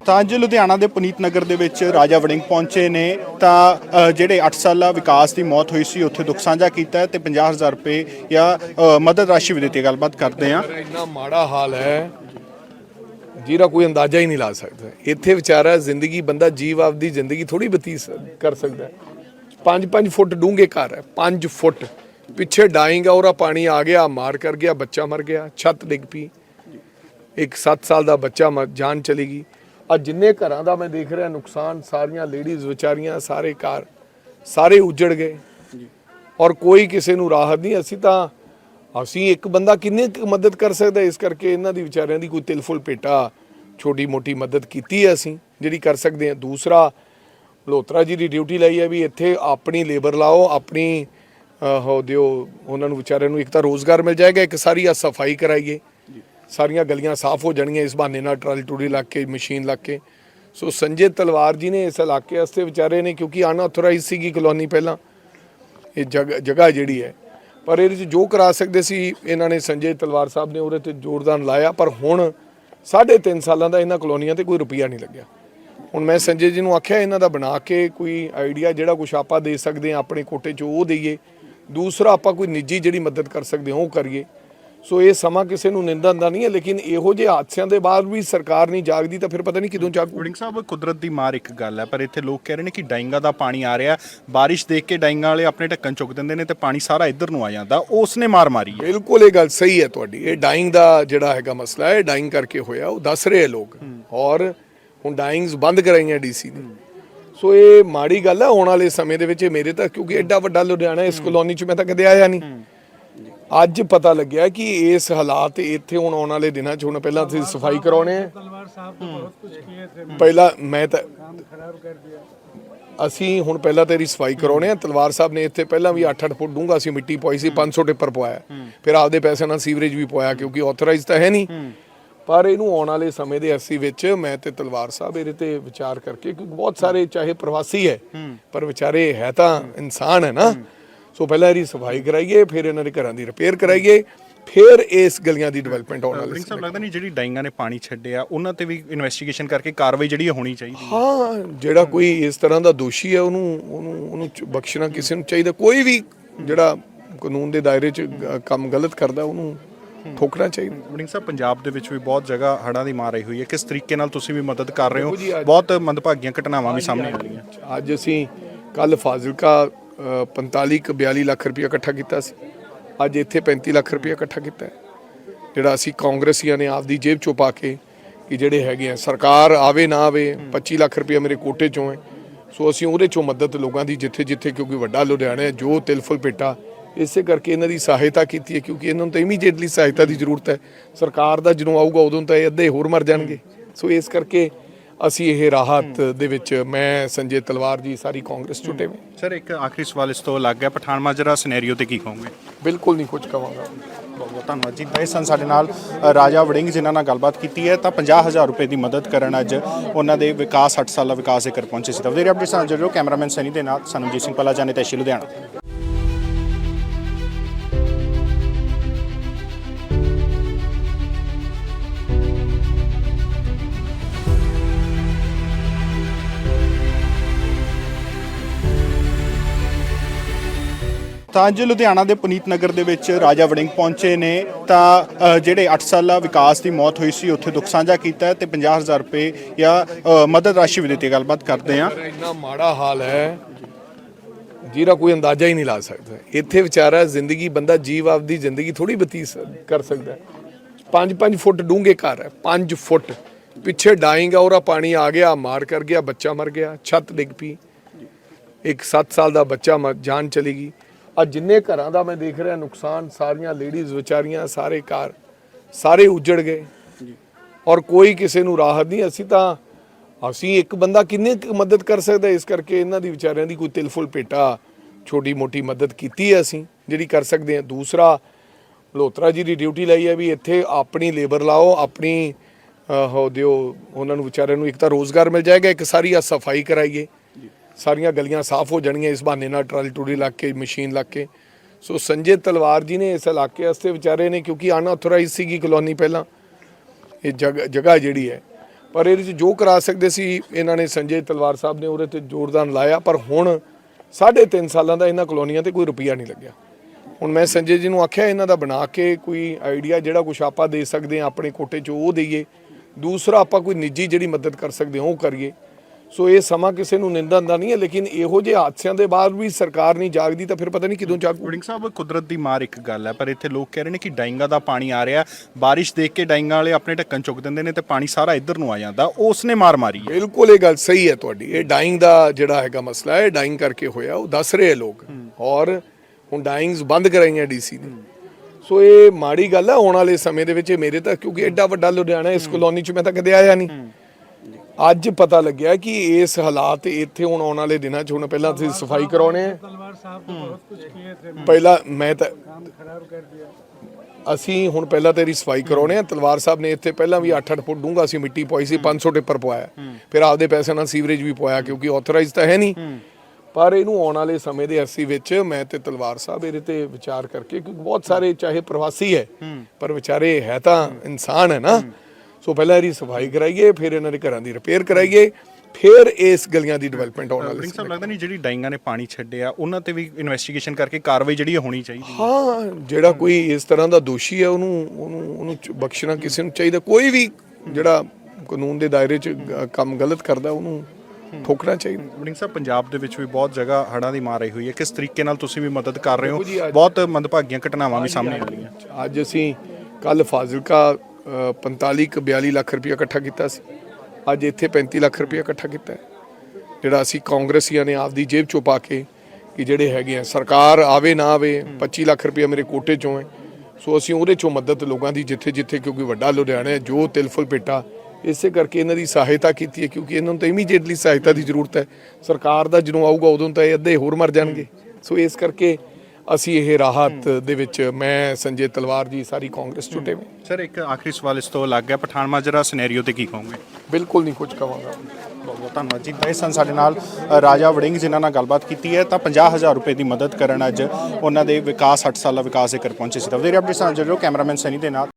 ਤਾਂ ਅੱਜ ਲੁਧਿਆਣਾ ਦੇ ਪੁਨੀਤ ਨਗਰ ਦੇ ਵਿੱਚ ਰਾਜਾ ਵੜਿੰਗ ਪਹੁੰਚੇ ਨੇ, ਤਾਂ ਜਿਹੜੇ 8 ਸਾਲਾ ਵਿਕਾਸ ਦੀ ਮੌਤ ਹੋਈ ਸੀ, ਉੱਥੇ ਦੁੱਖ ਸਾਂਝਾ ਕੀਤਾ ਹੈ ਤੇ 50000 ਰੁਪਏ ਜਾਂ ਮਦਦ ਰਾਸ਼ੀ ਵੀ ਦਿੱਤੀ ਗੱਲਬਾਤ ਕਰਦੇ ਹਾਂ। ਇੰਨਾ ਮਾੜਾ ਹਾਲ ਹੈ, ਜਿਹਦਾ ਕੋਈ ਅੰਦਾਜ਼ਾ ਹੀ ਨਹੀਂ ਲਾ ਸਕਦਾ। ਇੱਥੇ ਵਿਚਾਰਾ ਜ਼ਿੰਦਗੀ, ਬੰਦਾ ਜੀਵ ਆਪਦੀ ਜ਼ਿੰਦਗੀ ਥੋੜੀ ਬਤੀਤ ਕਰ ਸਕਦਾ ਹੈ। 5-5 ਫੁੱਟ ਡੂੰਘੇ ਘਰ ਹੈ 5 ਫੁੱਟ। ਪਿੱਛੇ ਡਾਈਂਗ ਆ, ਉਹਦਾ ਪਾਣੀ ਆ ਗਿਆ, ਮਾਰ ਕਰ ਗਿਆ, ਬੱਚਾ ਮਰ ਗਿਆ, ਛੱਤ ਡਿੱਗ ਪਈ। ਇੱਕ 7 ਸਾਲ ਦਾ ਬੱਚਾ ਮਰ ਜਾਨ ਚਲੀ ਗਈ। ਆ ਜਿੰਨੇ ਘਰਾਂ ਦਾ ਮੈਂ ਦੇਖ ਰਿਹਾ ਨੁਕਸਾਨ ਸਾਰੀਆਂ ਲੇਡੀਜ਼ ਵਿਚਾਰੀਆਂ ਸਾਰੇ ਘਰ ਸਾਰੇ ਉਜੜ ਗਏ। ਔਰ ਕੋਈ ਕਿਸੇ ਨੂੰ ਰਾਹਤ ਨਹੀਂ ਅਸੀਂ ਤਾਂ ਅਸੀਂ ਇੱਕ ਬੰਦਾ ਕਿੰਨੇ ਮਦਦ ਕਰ ਸਕਦਾ ਇਸ ਕਰਕੇ ਇਹਨਾਂ ਦੀ ਵਿਚਾਰਿਆਂ ਦੀ ਕੋਈ ਤਿਲਫੁਲ ਭੇਟਾ ਛੋਟੀ ਮੋਟੀ ਮਦਦ ਕੀਤੀ ਹੈ ਅਸੀਂ ਜਿਹੜੀ ਕਰ ਸਕਦੇ ਹਾਂ। ਦੂਸਰਾ ਮਲਹੋਤਰਾ ਜੀ ਦੀ ਡਿਊਟੀ ਲਈ ਹੈ ਵੀ ਇੱਥੇ ਆਪਣੀ ਲੇਬਰ ਲਾਓ ਆਪਣੀ ਉਹ ਦਿਓ ਉਹਨਾਂ ਨੂੰ ਵਿਚਾਰਿਆਂ ਨੂੰ ਇੱਕ ਤਾਂ ਰੋਜ਼ਗਾਰ ਮਿਲ ਜਾਏਗਾ ਇੱਕ ਸਾਰੀ ਆ ਸਫ਼ਾਈ ਕਰਾਈਏ। ਸਾਰੀਆਂ ਗਲੀਆਂ ਸਾਫ਼ ਹੋ ਜਾਣਗੀਆਂ ਇਸ ਬਹਾਨੇ ਨਾਲ ਟਰਾਲੀ ਟੂੜੀ ਲੱਗ ਕੇ, ਮਸ਼ੀਨ ਲੱਗ ਕੇ। ਸੋ ਸੰਜੇ ਤਲਵਾਰ ਜੀ ਨੇ ਇਸ ਇਲਾਕੇ ਵਾਸਤੇ ਵਿਚਾਰੇ ਨੇ, ਕਿਉਂਕਿ ਅਨਆਥੋਰਾਈਜ਼ ਸੀਗੀ ਕਲੋਨੀ ਪਹਿਲਾਂ। ਇਹ ਜਗ੍ਹਾ ਜਗ੍ਹਾ ਜਿਹੜੀ ਹੈ। ਪਰ ਇਹਦੇ 'ਚ ਜੋ ਕਰਾ ਸਕਦੇ ਸੀ, ਇਹਨਾਂ ਨੇ ਸੰਜੇ ਤਲਵਾਰ ਸਾਹਿਬ ਨੇ ਉਹਦੇ ਤੇ ਜ਼ੋਰਦਾਰ ਲਾਇਆ। ਪਰ ਹੁਣ ਸਾਢੇ ਤਿੰਨ ਸਾਲਾਂ ਦਾ ਇਹਨਾਂ ਕਲੋਨੀਆਂ ਤੇ ਕੋਈ ਰੁਪਈਆ ਨਹੀਂ ਲੱਗਿਆ। ਹੁਣ ਮੈਂ ਸੰਜੇ ਜੀ ਨੂੰ ਆਖਿਆ, ਇਹਨਾਂ ਦਾ ਬਣਾ ਕੇ ਕੋਈ ਆਈਡੀਆ ਜਿਹੜਾ ਕੁਛ ਆਪਾਂ ਦੇ ਸਕਦੇ ਹਾਂ, ਆਪਣੇ ਕੋਟੇ 'ਚ ਉਹ ਦਈਏ। ਦੂਸਰਾ ਆਪਾਂ ਕੋਈ ਨਿੱਜੀ ਜਿਹੜੀ ਮਦਦ ਕਰ ਸਕਦੇ ਹਾਂ, ਉਹ ਕਰੀਏ। ਸੋ ਇਹ ਸਮਾਂ ਕਿਸੇ ਨੂੰ ਨਿੰਦਣ ਦਾ ਨਹੀਂ ਹੈ ਲੇਕਿਨ ਇਹੋ ਜਿਹੇ ਹਾਦਸਿਆਂ ਦੇ ਬਾਅਦ ਵੀ ਸਰਕਾਰ ਨਹੀਂ ਜਾਗਦੀ ਤਾਂ ਫਿਰ ਪਤਾ ਨਹੀਂ ਕਿਦੋਂ ਜਾਗੂ। ਵੜਿੰਗ ਸਾਹਿਬ ਕੁਦਰਤ ਦੀ ਮਾਰ ਇੱਕ ਗੱਲ ਹੈ ਪਰ ਇੱਥੇ ਲੋਕ ਕਹਿ ਰਹੇ ਨੇ ਕਿ ਡਾਈਂਗਾ ਦਾ ਪਾਣੀ ਆ ਰਿਹਾ ਬਾਰਿਸ਼ ਦੇਖ ਕੇ ਡਾਈਂਗਾ ਵਾਲੇ ਆਪਣੇ ਢੱਕਣ ਚੁੱਕ ਦਿੰਦੇ ਨੇ ਤੇ ਪਾਣੀ ਸਾਰਾ ਇੱਧਰ ਨੂੰ ਆ ਜਾਂਦਾ। ਉਸਨੇ ਮਾਰ ਮਾਰੀ ਹੈ। ਬਿਲਕੁਲ ਇਹ ਗੱਲ ਸਹੀ ਹੈ ਤੁਹਾਡੀ। ਇਹ ਡਾਈਂਗ ਦਾ ਜਿਹੜਾ ਹੈਗਾ ਮਸਲਾ ਹੈ ਡਾਈਂਗ ਕਰਕੇ ਹੋਇਆ ਉਹ ਦੱਸ ਰਹੇ ਲੋਕ। ਔਰ ਹੁਣ ਡਾਈਂਗਸ ਬੰਦ ਕਰਾਈਆਂ ਡੀਸੀ ਨੇ। ਸੋ ਇਹ ਮਾੜੀ ਗੱਲ ਹੈ ਆਉਣ ਵਾਲੇ ਸਮੇਂ ਦੇ ਵਿੱਚ ਇਹ ਮੇਰੇ ਤਾਂ ਕਿਉਂਕਿ ਐਡਾ ਵੱਡਾ ਲੁਧਿਆਣਾ ਇਸ ਕਲੋਨੀ 'ਚ ਮੈਂ ਤਾਂ ਕਦੇ ਆਇਆ ਨਹੀਂ। ਅੱਜ ਪਤਾ ਲੱਗਿਆ ਕਿ ਇਸ ਹਾਲਾਤ ਇੱਥੇ ਹੁਣ ਆਉਣ ਵਾਲੇ ਦਿਨਾਂ 'ਚ ਹੁਣ ਪਹਿਲਾਂ ਅਸੀਂ ਸਫ਼ਾਈ ਕਰਾਉਣੇ ਆ। ਪਹਿਲਾਂ ਮੈਂ ਤਾਂ ਖਰਾਬ ਕਰ ਦਿਆ। ਅਸੀਂ ਹੁਣ ਪਹਿਲਾਂ ਤੇਰੀ ਸਫ਼ਾਈ ਕਰਾਉਣੇ ਆ। ਤਲਵਾਰ ਸਾਹਿਬ ਨੇ ਇੱਥੇ ਪਹਿਲਾਂ ਵੀ 8-8 ਫੁੱਟ ਡੂੰਗਾ ਸੀ ਮਿੱਟੀ ਪਾਈ ਸੀ 500 ਟਿੱਪਰ ਪਵਾਇਆ। ਫਿਰ ਆਪਦੇ ਪੈਸੇ ਨਾਲ ਸੀਵਰੇਜ ਵੀ ਪਵਾਇਆ ਕਿਉਂਕਿ ਆਥੋਰਾਈਜ਼ ਤਾਂ ਹੈ ਨਹੀਂ। ਪਰ ਇਹਨੂੰ ਆਉਣ ਵਾਲੇ ਸਮੇਂ ਦੇ ਅਸੀਂ ਵਿੱਚ ਮੈਂ ਤੇ ਤਲਵਾਰ ਸਾਹਿਬ ਇਹਦੇ ਤੇ ਵਿਚਾਰ ਕਰਕੇ ਕਿਉਂਕਿ ਬਹੁਤ ਸਾਰੇ ਚਾਹੇ ਪ੍ਰਵਾਸੀ ਹੈ ਪਰ ਵਿਚਾਰੇ ਹੈ ਤਾਂ ਇਨਸਾਨ ਹੈ ਨਾ। ਸੋ ਪਹਿਲਾਂ ਇਹਦੀ ਸਫ਼ਾਈ ਕਰਾਈਏ ਫਿਰ ਇਹਨਾਂ ਦੇ ਘਰਾਂ ਦੀ ਰਿਪੇਅਰ ਕਰਾਈਏ ਫਿਰ ਇਸ ਗਲੀਆਂ ਦੀ ਡਿਵੈਲਪਮੈਂਟ ਆਉਣ ਵਾਲੀ ਸਾਹਿਬ ਲੱਗਦਾ ਨਹੀਂ ਜਿਹੜੀ ਡਾਈਂਗਾ ਨੇ ਪਾਣੀ ਛੱਡਿਆ ਉਹਨਾਂ ਤੇ ਵੀ ਇਨਵੈਸਟੀਗੇਸ਼ਨ ਕਰਕੇ ਕਾਰਵਾਈ ਜਿਹੜੀ ਹੋਣੀ ਚਾਹੀਦੀ ਹੈ? ਹਾਂ ਜਿਹੜਾ ਕੋਈ ਇਸ ਤਰ੍ਹਾਂ ਦਾ ਦੋਸ਼ੀ ਹੈ ਉਹਨੂੰ ਉਹਨੂੰ ਉਹਨੂੰ ਬਖਸ਼ਣਾ ਕਿਸੇ ਨੂੰ ਚਾਹੀਦਾ। ਕੋਈ ਵੀ ਜਿਹੜਾ ਕਾਨੂੰਨ ਦੇ ਦਾਇਰੇ 'ਚ ਕੰਮ ਗਲਤ ਕਰਦਾ ਉਹਨੂੰ ਠੋਕਣਾ ਚਾਹੀਦਾ। ਵੜਿੰਗ ਸਾਹਿਬ ਪੰਜਾਬ ਦੇ ਵਿੱਚ ਵੀ ਬਹੁਤ ਜਗ੍ਹਾ ਹੜ੍ਹਾਂ ਦੀ ਮਾਰ ਆਈ ਹੋਈ ਹੈ। ਕਿਸ ਤਰੀਕੇ ਨਾਲ ਤੁਸੀਂ ਵੀ ਮਦਦ ਕਰ ਰਹੇ ਹੋ? ਬਹੁਤ ਮੰਦਭਾਗੀਆਂ ਘਟਨਾਵਾਂ ਵੀ ਸਾਹਮਣੇ ਆ ਰਹੀਆਂ। ਅੱਜ ਅਸੀਂ ਕੱਲ ਫਾਜ਼ਿਲਕਾ 45 ਕੁ 42 ਲੱਖ ਰੁਪਏ ਇਕੱਠਾ ਕੀਤਾ ਸੀ। ਅੱਜ ਇੱਥੇ 35 ਲੱਖ ਰੁਪਏ ਇਕੱਠਾ ਕੀਤਾ ਹੈ। ਜਿਹੜਾ ਅਸੀਂ ਕਾਂਗਰਸੀਆਂ ਨੇ ਆਪਦੀ ਜੇਬ ਚੋਂ ਪਾ ਕੇ ਕਿ ਜਿਹੜੇ ਹੈਗੇ ਆ ਸਰਕਾਰ ਆਵੇ ਨਾ ਆਵੇ 25 ਲੱਖ ਰੁਪਏ ਮੇਰੇ ਕੋਟੇ ਚੋਂ ਹੈ। ਸੋ ਅਸੀਂ ਉਹਦੇ ਚੋਂ ਮਦਦ ਲੋਕਾਂ ਦੀ ਜਿੱਥੇ ਜਿੱਥੇ ਕਿਉਂਕਿ ਵੱਡਾ ਲੁਧਿਆਣਾ ਹੈ ਜੋ ਤਿਲਫੁਲ ਭੇਟਾ ਇਸੇ ਕਰਕੇ ਇਹਨਾਂ ਦੀ ਸਹਾਇਤਾ ਕੀਤੀ ਹੈ ਕਿਉਂਕਿ ਇਹਨਾਂ ਨੂੰ ਤਾਂ ਇਮੀਡੀਏਟਲੀ ਸਹਾਇਤਾ ਦੀ ਜ਼ਰੂਰਤ ਹੈ। ਸਰਕਾਰ ਦਾ ਜਦੋਂ ਆਊਗਾ ਉਦੋਂ ਤਾਂ ਇਹ ਅੱਧੇ ਹੋਰ ਮਰ ਜਾਣਗੇ। ਸੋ ਇਸ ਕਰਕੇ ਅਸੀਂ ਇਹ ਰਾਹਤ ਦੇ ਵਿੱਚ ਮੈਂ ਸੰਜੇ ਤਲਵਾਰ ਜੀ ਸਾਰੀ ਕਾਂਗਰਸ ਛੁੱਟੇ ਹੋਏ ਸਰ ਇੱਕ ਆਖਰੀ ਸਵਾਲ ਇਸ ਤੋਂ ਲੱਗ ਗਿਆ ਪਠਾਨ ਮਾਜਰਾ ਸਿਨੈਰੀਓ ਤੇ ਕੀ ਕਹੋਗੇ? ਬਿਲਕੁਲ ਨਹੀਂ ਕੁਝ ਕਵਾਂਗਾ ਬਹੁਤ ਬਹੁਤ ਧੰਨਵਾਦ ਜੀ। ਇਹ ਸਨ ਸਾਡੇ ਨਾਲ ਰਾਜਾ ਵੜਿੰਗ ਜਿਨ੍ਹਾਂ ਨਾਲ ਗੱਲਬਾਤ ਕੀਤੀ ਹੈ ਤਾਂ 50000 ਰੁਪਏ ਦੀ ਮਦਦ ਕਰਨ ਅੱਜ ਉਹਨਾਂ ਦੇ ਵਿਕਾਸ 8 ਸਾਲਾ ਵਿਕਾਸ ਦੇ ਕਰ ਪਹੁੰਚੇ ਸੀ। ਤਾਂ ਵਧੇਰੇ ਅਪਡੇਟਸ ਨਾਲ ਜਰੂਰ ਕੈਮਰਾਮੈਨ ਸਨੀ ਦੇ ਨਾਲ ਸਨਮਜੀਤ ਸਿੰਘ ਪਲਾ ਜਾਣੇ ਤੇ ਲੁਧਿਆਣਾ। ਤਾਂ ਅੱਜ ਲੁਧਿਆਣਾ ਦੇ ਪੁਨੀਤ ਨਗਰ ਦੇ ਵਿੱਚ ਰਾਜਾ ਵੜਿੰਗ ਪਹੁੰਚੇ ਨੇ, ਤਾਂ ਜਿਹੜੇ 8 ਸਾਲਾ ਵਿਕਾਸ ਦੀ ਮੌਤ ਹੋਈ ਸੀ, ਉੱਥੇ ਦੁੱਖ ਸਾਂਝਾ ਕੀਤਾ ਹੈ ਤੇ 50000 ਰੁਪਏ ਜਾਂ ਮਦਦ ਰਾਸ਼ੀ ਵੀ ਦਿੱਤੀ ਗੱਲਬਾਤ ਕਰਦੇ ਹਾਂ। ਇੰਨਾ ਮਾੜਾ ਹਾਲ ਹੈ, ਜਿਹਦਾ ਕੋਈ ਅੰਦਾਜ਼ਾ ਹੀ ਨਹੀਂ ਲਾ ਸਕਦਾ। ਇੱਥੇ ਵਿਚਾਰਾ ਜ਼ਿੰਦਗੀ, ਬੰਦਾ ਜੀਵ ਆਪਦੀ ਜ਼ਿੰਦਗੀ ਥੋੜੀ ਬਤੀਤ ਕਰ ਸਕਦਾ 5-5 ਫੁੱਟ ਡੂੰਘੇ ਘਰ ਹੈ 5 ਫੁੱਟ। ਪਿੱਛੇ ਡਾਈਂਗ ਆ ਪਾਣੀ ਆ ਗਿਆ, ਮਾਰ ਕਰ ਗਿਆ, ਬੱਚਾ ਮਰ ਗਿਆ, ਛੱਤ ਡਿੱਗ ਪਈ। ਇੱਕ 7 ਸਾਲ ਦਾ ਬੱਚਾ ਮਰ, ਜਾਨ ਚਲੀ ਗਈ। ਆ ਜਿੰਨੇ ਘਰਾਂ ਦਾ ਮੈਂ ਦੇਖ ਰਿਹਾ ਨੁਕਸਾਨ ਸਾਰੀਆਂ ਲੇਡੀਜ਼ ਵਿਚਾਰੀਆਂ ਸਾਰੇ ਘਰ ਸਾਰੇ ਉਜੜ ਗਏ। ਔਰ ਕੋਈ ਕਿਸੇ ਨੂੰ ਰਾਹਤ ਨਹੀਂ ਅਸੀਂ ਤਾਂ ਅਸੀਂ ਇੱਕ ਬੰਦਾ ਕਿੰਨੇ ਮਦਦ ਕਰ ਸਕਦਾ ਇਸ ਕਰਕੇ ਇਹਨਾਂ ਦੀ ਵਿਚਾਰਿਆਂ ਦੀ ਕੋਈ ਤਿਲਫੁਲ ਭੇਟਾ ਛੋਟੀ ਮੋਟੀ ਮਦਦ ਕੀਤੀ ਹੈ ਅਸੀਂ ਜਿਹੜੀ ਕਰ ਸਕਦੇ ਹਾਂ। ਦੂਸਰਾ ਮਲਹੋਤਰਾ ਜੀ ਦੀ ਡਿਊਟੀ ਲਈ ਹੈ ਵੀ ਇੱਥੇ ਆਪਣੀ ਲੇਬਰ ਲਾਓ ਆਪਣੀ ਉਹ ਦਿਓ ਉਹਨਾਂ ਨੂੰ ਵਿਚਾਰਿਆਂ ਨੂੰ ਇੱਕ ਤਾਂ ਰੋਜ਼ਗਾਰ ਮਿਲ ਜਾਏਗਾ ਇੱਕ ਸਾਰੀ ਆ ਸਫ਼ਾਈ ਕਰਾਈਏ। ਸਾਰੀਆਂ ਗਲੀਆਂ ਸਾਫ਼ ਹੋ ਜਾਣਗੀਆਂ ਇਸ ਬਹਾਨੇ ਨਾਲ ਟਰਾਲੀ ਟੂੜੀ ਲੱਗ ਕੇ, ਮਸ਼ੀਨ ਲੱਗ ਕੇ। ਸੋ ਸੰਜੇ ਤਲਵਾਰ ਜੀ ਨੇ ਇਸ ਇਲਾਕੇ ਵਾਸਤੇ ਵਿਚਾਰੇ ਨੇ, ਕਿਉਂਕਿ ਅਨਆਥੋਰਾਈਜ਼ ਸੀਗੀ ਕਲੋਨੀ ਪਹਿਲਾਂ, ਇਹ ਜਗ੍ਹਾ ਜਗ੍ਹਾ ਜਿਹੜੀ ਹੈ। ਪਰ ਇਹਦੇ 'ਚ ਜੋ ਕਰਾ ਸਕਦੇ ਸੀ, ਇਹਨਾਂ ਨੇ ਸੰਜੇ ਤਲਵਾਰ ਸਾਹਿਬ ਨੇ ਉਹਦੇ ਤੇ ਜ਼ੋਰਦਾਰ ਲਾਇਆ, ਪਰ ਹੁਣ ਸਾਢੇ ਤਿੰਨ ਸਾਲਾਂ ਦਾ ਇਹਨਾਂ ਕਲੋਨੀਆਂ ਤੇ ਕੋਈ ਰੁਪਈਆ ਨਹੀਂ ਲੱਗਿਆ। ਹੁਣ ਮੈਂ ਸੰਜੇ ਜੀ ਨੂੰ ਆਖਿਆ, ਇਹਨਾਂ ਦਾ ਬਣਾ ਕੇ ਕੋਈ ਆਈਡੀਆ ਜਿਹੜਾ ਕੁਛ ਆਪਾਂ ਦੇ ਸਕਦੇ ਹਾਂ, ਆਪਣੇ ਕੋਟੇ 'ਚ ਉਹ ਦਈਏ। ਦੂਸਰਾ ਆਪਾਂ ਕੋਈ ਨਿੱਜੀ ਜਿਹੜੀ ਮਦਦ ਕਰ ਸਕਦੇ ਹਾਂ, ਉਹ ਕਰੀਏ। ਸੋ ਇਹ ਸਮਾਂ ਕਿਸੇ ਨੂੰ ਨਿੰਦਣ ਦਾ ਨਹੀਂ ਹੈ ਲੇਕਿਨ ਇਹੋ ਜਿਹੇ ਹਾਦਸਿਆਂ ਦੇ ਬਾਅਦ ਵੀ ਸਰਕਾਰ ਨਹੀਂ ਜਾਗਦੀ ਤਾਂ ਫਿਰ ਪਤਾ ਨਹੀਂ ਕਦੋਂ ਜਾਗੂ ਵੜਿੰਗ ਸਾਹਿਬ ਕੁਦਰਤ ਦੀ ਮਾਰ ਇੱਕ ਗੱਲ ਹੈ ਪਰ ਇੱਥੇ ਲੋਕ ਕਹਿ ਰਹੇ ਨੇ ਕਿ ਡਾਈਂਗਾ ਦਾ ਪਾਣੀ ਆ ਰਿਹਾ ਬਾਰਿਸ਼ ਦੇਖ ਕੇ ਡਾਈਂਗਾ ਵਾਲੇ ਆਪਣੇ ਢੱਕਣ ਚੁੱਕ ਦਿੰਦੇ ਨੇ ਤੇ ਪਾਣੀ ਸਾਰਾ ਇੱਧਰ ਨੂੰ ਆ ਜਾਂਦਾ। ਉਸਨੇ ਮਾਰ ਮਾਰੀ ਹੈ। ਬਿਲਕੁਲ ਇਹ ਗੱਲ ਸਹੀ ਹੈ ਤੁਹਾਡੀ। ਇਹ ਡਾਈਂਗ ਦਾ ਜਿਹੜਾ ਹੈਗਾ ਮਸਲਾ ਹੈ ਡਾਈਂਗ ਕਰਕੇ ਹੋਇਆ ਉਹ ਦੱਸ ਰਹੇ ਲੋਕ। ਔਰ ਹੁਣ ਡਾਈਂਗਸ ਬੰਦ ਕਰਾਈਆਂ ਡੀਸੀ ਨੇ। ਸੋ ਇਹ ਮਾੜੀ ਗੱਲ ਹੈ ਆਉਣ ਵਾਲੇ ਸਮੇਂ ਦੇ ਵਿੱਚ ਇਹ ਮੇਰੇ ਤਾਂ ਕਿਉਂਕਿ ਐਡਾ ਵੱਡਾ ਲੁਧਿਆਣਾ ਇਸ ਕਲੋਨੀ 'ਚ ਮੈਂ ਤਾਂ ਕਦੇ ਆਇਆ ਨਹੀਂ। ਅੱਜ ਪਤਾ ਲੱਗਿਆ ਕਿ ਇਸ ਹਾਲਾਤ ਇੱਥੇ ਹੁਣ ਆਉਣ ਵਾਲੇ ਦਿਨਾਂ 'ਚ ਹੁਣ ਪਹਿਲਾਂ ਅਸੀਂ ਸਫ਼ਾਈ ਕਰਾਉਣੇ ਆ। ਪਹਿਲਾਂ ਮੈਂ ਤਾਂ ਅਸੀਂ ਹੁਣ ਪਹਿਲਾਂ ਤੇਰੀ ਸਫ਼ਾਈ ਕਰਾਉਣੇ ਆ। ਤਲਵਾਰ ਸਾਹਿਬ ਨੇ ਇੱਥੇ ਪਹਿਲਾਂ ਵੀ 8-8 ਫੁੱਟ ਡੂੰਗਾ ਅਸੀਂ ਮਿੱਟੀ ਪਾਈ ਸੀ 500 ਟਿੱਪਰ ਪਵਾਇਆ ਫਿਰ ਆਪਦੇ ਪੈਸੇ ਨਾਲ ਸੀਵਰੇਜ ਵੀ ਪਵਾਇਆ ਕਿਉਂਕਿ ਆਥੋਰਾਈਜ਼ ਤਾਂ ਹੈ ਨਹੀਂ। ਪਰ ਇਹਨੂੰ ਆਉਣ ਵਾਲੇ ਸਮੇਂ ਦੇ ਅਸੀਂ ਵਿੱਚ ਮੈਂ ਤੇ ਤਲਵਾਰ ਸਾਹਿਬ ਇਹਦੇ ਤੇ ਵਿਚਾਰ ਕਰਕੇ ਕਿਉਂਕਿ ਬਹੁਤ ਸਾਰੇ ਚਾਹੇ ਪ੍ਰਵਾਸੀ ਹੈ ਪਰ ਵਿਚਾਰੇ ਹੈ ਤਾਂ ਇਨਸਾਨ ਹੈ ਨਾ। ਸੋ ਪਹਿਲਾਂ ਇਹਦੀ ਸਫ਼ਾਈ ਕਰਾਈਏ ਫਿਰ ਇਹਨਾਂ ਦੇ ਘਰਾਂ ਦੀ ਰਿਪੇਅਰ ਕਰਾਈਏ ਫਿਰ ਇਸ ਗਲੀਆਂ ਦੀ ਡਿਵੈਲਪਮੈਂਟ ਆਉਣ ਵਾਲੀ ਸਾਹਿਬ ਲੱਗਦਾ ਨਹੀਂ ਜਿਹੜੀ ਡਾਈਂਗਾ ਨੇ ਪਾਣੀ ਛੱਡਿਆ ਉਹਨਾਂ ਤੇ ਵੀ ਇਨਵੈਸਟੀਗੇਸ਼ਨ ਕਰਕੇ ਕਾਰਵਾਈ ਜਿਹੜੀ ਹੋਣੀ ਚਾਹੀਦੀ ਹੈ। ਹਾਂ ਜਿਹੜਾ ਕੋਈ ਇਸ ਤਰ੍ਹਾਂ ਦਾ ਦੋਸ਼ੀ ਹੈ ਉਹਨੂੰ ਉਹਨੂੰ ਉਹਨੂੰ ਬਖਸ਼ਣਾ ਕਿਸੇ ਨੂੰ ਚਾਹੀਦਾ। ਕੋਈ ਵੀ ਜਿਹੜਾ ਕਾਨੂੰਨ ਦੇ ਦਾਇਰੇ 'ਚ ਕੰਮ ਗਲਤ ਕਰਦਾ ਉਹਨੂੰ ਠੋਕਣਾ ਚਾਹੀਦਾ। ਵੜਿੰਗ ਸਾਹਿਬ ਪੰਜਾਬ ਦੇ ਵਿੱਚ ਵੀ ਬਹੁਤ ਜਗ੍ਹਾ ਹੜ੍ਹਾਂ ਦੀ ਮਾਰ ਆਈ ਹੋਈ ਹੈ। ਕਿਸ ਤਰੀਕੇ ਨਾਲ ਤੁਸੀਂ ਵੀ ਮਦਦ ਕਰ ਰਹੇ ਹੋ? ਬਹੁਤ ਮੰਦਭਾਗੀਆਂ ਘਟਨਾਵਾਂ ਵੀ ਸਾਹਮਣੇ ਆ ਰਹੀਆਂ। ਅੱਜ ਅਸੀਂ ਕੱਲ ਫਾਜ਼ਿਲਕਾ 45 ਕੁ 42 ਲੱਖ ਰੁਪਇਆ ਇਕੱਠਾ ਕੀਤਾ ਸੀ। ਅੱਜ ਇੱਥੇ 35 ਲੱਖ ਰੁਪਇਆ ਇਕੱਠਾ ਕੀਤਾ ਜਿਹੜਾ ਅਸੀਂ ਕਾਂਗਰਸੀਆਂ ਨੇ ਆਪਦੀ ਜੇਬ ਚੋਂ ਪਾ ਕੇ ਕਿ ਜਿਹੜੇ ਹੈਗੇ ਆ ਸਰਕਾਰ ਆਵੇ ਨਾ ਆਵੇ 25 ਲੱਖ ਰੁਪਇਆ ਮੇਰੇ ਕੋਟੇ ਚੋਂ ਹੈ। ਸੋ ਅਸੀਂ ਉਹਦੇ ਚੋਂ ਮਦਦ ਲੋਕਾਂ ਦੀ ਜਿੱਥੇ ਜਿੱਥੇ ਕਿਉਂਕਿ ਵੱਡਾ ਲੁਧਿਆਣਾ ਹੈ ਜੋ ਤਿਲਫੁਲ ਪੇਟਾ ਇਸੇ ਕਰਕੇ ਇਹਨਾਂ ਦੀ ਸਹਾਇਤਾ ਕੀਤੀ ਹੈ ਕਿਉਂਕਿ ਇਹਨਾਂ ਨੂੰ ਤਾਂ ਇਮੀਡੀਏਟਲੀ ਸਹਾਇਤਾ ਦੀ ਜ਼ਰੂਰਤ ਹੈ। ਸਰਕਾਰ ਦਾ ਜਦੋਂ ਆਊਗਾ ਉਦੋਂ ਤਾਂ ਇਹ ਅੱਧੇ ਹੋਰ ਮਰ ਜਾਣਗੇ। ਸੋ ਇਸ ਕਰਕੇ ਅਸੀਂ ਇਹ ਰਾਹਤ ਦੇ ਵਿੱਚ ਮੈਂ ਸੰਜੇ ਤਲਵਾਰ ਜੀ ਸਾਰੀ ਕਾਂਗਰਸ ਛੁੱਟੇ ਹੋਏ। ਸਰ ਇੱਕ ਆਖਰੀ ਸਵਾਲ ਇਸ ਤੋਂ ਲੱਗ ਗਿਆ ਪਠਾਨ ਮਾਜਰਾ ਸਿਨੈਰੀਓ ਤੇ ਕੀ ਕਹੋਗੇ? ਬਿਲਕੁਲ ਨਹੀਂ ਕੁਝ ਕਵਾਂਗਾ ਬਹੁਤ ਬਹੁਤ ਧੰਨਵਾਦ ਜੀ। ਇਹ ਸਨ ਸਾਡੇ ਨਾਲ ਅ, ਰਾਜਾ ਵੜਿੰਗ ਜਿਨ੍ਹਾਂ ਨਾਲ ਗੱਲਬਾਤ ਕੀਤੀ ਹੈ। ਤਾਂ 50000 ਰੁਪਏ ਦੀ ਮਦਦ ਕਰਨ ਅੱਜ ਉਹਨਾਂ ਦੇ ਵਿਕਾਸ 8 ਸਾਲਾ ਵਿਕਾਸ ਦੇ ਕਰ ਪਹੁੰਚੇ ਸੀ। ਤਾਂ ਵਧੇਰੇ ਅਪਡੇਟਸ ਨਾਲ ਜਰੂਰ ਕੈਮਰਾਮੈਨ ਸਨੀ ਦੇ ਨਾਲ।